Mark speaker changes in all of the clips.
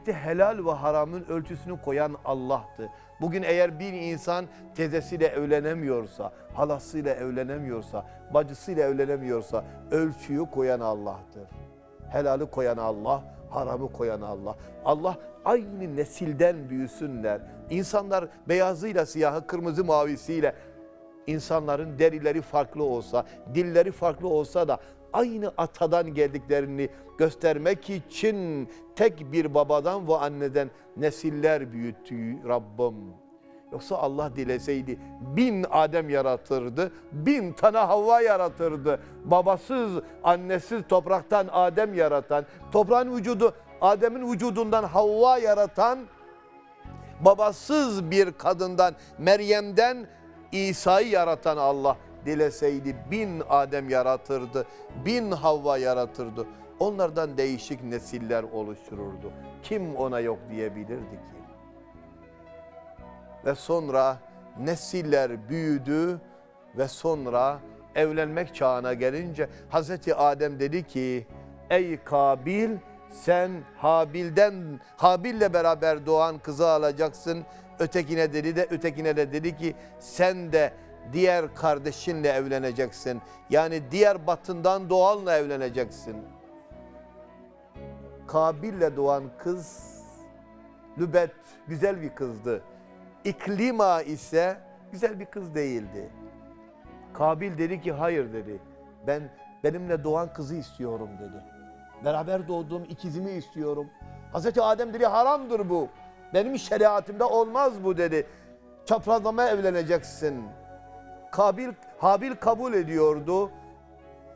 Speaker 1: evlilikte helal ve haramın ölçüsünü koyan Allah'tı. Bugün eğer bir insan teyzesiyle evlenemiyorsa, halasıyla evlenemiyorsa, bacısıyla evlenemiyorsa ölçüyü koyan Allah'tır. Helali koyan Allah, haramı koyan Allah. Allah aynı nesilden büyüsünler. İnsanlar beyazıyla siyahı, kırmızı mavisiyle insanların derileri farklı olsa, dilleri farklı olsa da aynı atadan geldiklerini göstermek için tek bir babadan ve anneden nesiller büyüttü Rabbim. Yoksa Allah dileseydi bin Adem yaratırdı, bin tane Havva yaratırdı. Babasız, annesiz topraktan Adem yaratan, toprağın vücudu, Adem'in vücudundan Havva yaratan, babasız bir kadından, Meryem'den İsa'yı yaratan Allah dileseydi bin Adem yaratırdı, bin Havva yaratırdı. Onlardan değişik nesiller oluştururdu. Kim ona yok diyebilirdi ki? Ve sonra nesiller büyüdü ve sonra evlenmek çağına gelince Hazreti Adem dedi ki ey Kabil sen Habil'den Habil'le beraber doğan kızı alacaksın. Ötekine dedi de ötekine de dedi ki sen de diğer kardeşinle evleneceksin. Yani diğer batından doğanla evleneceksin. Kabil'le doğan kız Lübet güzel bir kızdı. İklima ise güzel bir kız değildi. Kabil dedi ki hayır dedi. Ben benimle doğan kızı istiyorum dedi. Beraber doğduğum ikizimi istiyorum. Hazreti Adem dedi haramdır bu. Benim şeriatımda olmaz bu dedi. Çaprazlama evleneceksin. Kabil, Habil kabul ediyordu.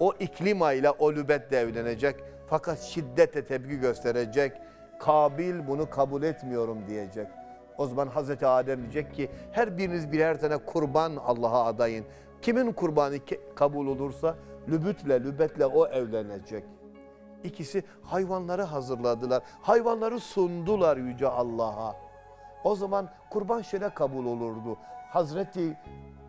Speaker 1: O iklima ile o lübetle evlenecek. Fakat şiddete tepki gösterecek. Kabil bunu kabul etmiyorum diyecek. O zaman Hazreti Adem diyecek ki her biriniz birer tane kurban Allah'a adayın. Kimin kurbanı kabul olursa lübütle lübetle o evlenecek. İkisi hayvanları hazırladılar. Hayvanları sundular Yüce Allah'a. O zaman kurban şöyle kabul olurdu. Hazreti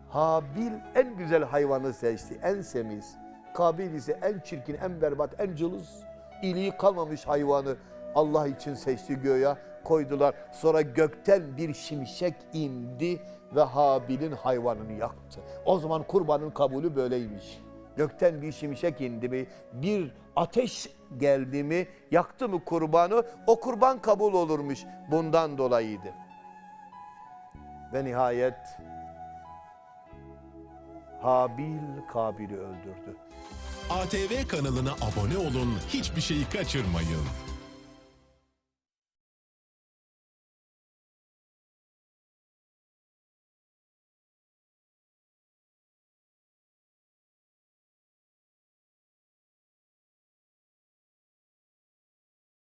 Speaker 1: Habil en güzel hayvanı seçti, en semiz. Kabil ise en çirkin, en berbat, en cılız, iyiliği kalmamış hayvanı Allah için seçti göğe koydular. Sonra gökten bir şimşek indi ve Habil'in hayvanını yaktı. O zaman kurbanın kabulü böyleymiş. Gökten bir şimşek indi mi, bir ateş geldi mi, yaktı mı kurbanı, o kurban kabul olurmuş. Bundan dolayıydı. Ve nihayet Habil Kabil'i öldürdü.
Speaker 2: ATV kanalına abone olun, hiçbir şeyi kaçırmayın.